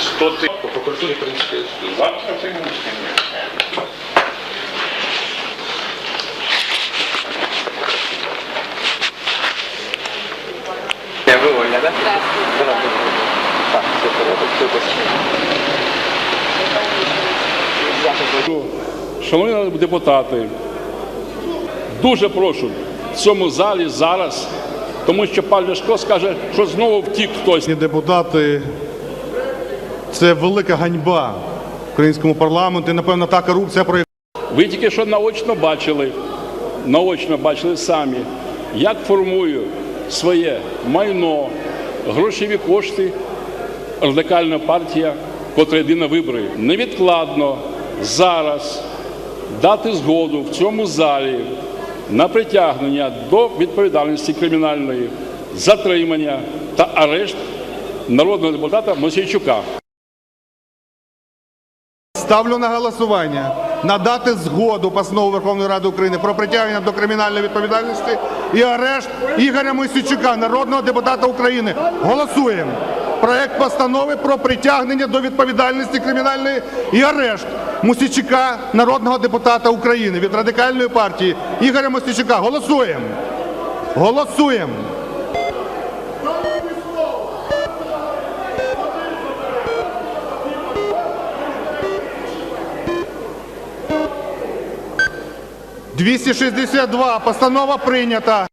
100 тисяч. По культурі, в принципі, завтра приймемо. Е, ви Оля, так? Так. Так, все порядок, все безпечно. Шановні депутати, дуже прошу в цьому залі зараз, тому що пан Ляшко скаже, що знову втік хтось. Депутати це велика ганьба українському парламенту. І, напевно, та корупція, про Ви тільки що наочно бачили, наочно бачили самі, як формує своє майно, грошові кошти радикальна партія, котра йде на вибори. Невідкладно зараз дати згоду в цьому залі на притягнення до відповідальності кримінальної, затримання та арешт народного депутата Мосійчука. Ставлю на голосування надати згоду постанову Верховної Ради України про притягнення до кримінальної відповідальності і арешт Ігоря Мосійчука, народного депутата України. Голосуємо. Проект постанови про притягнення до відповідальності кримінальної і арешт Мосійчука, народного депутата України від радикальної партії Ігоря Мосійчука. Голосуємо. Голосуємо. «262. Постанова прийнята.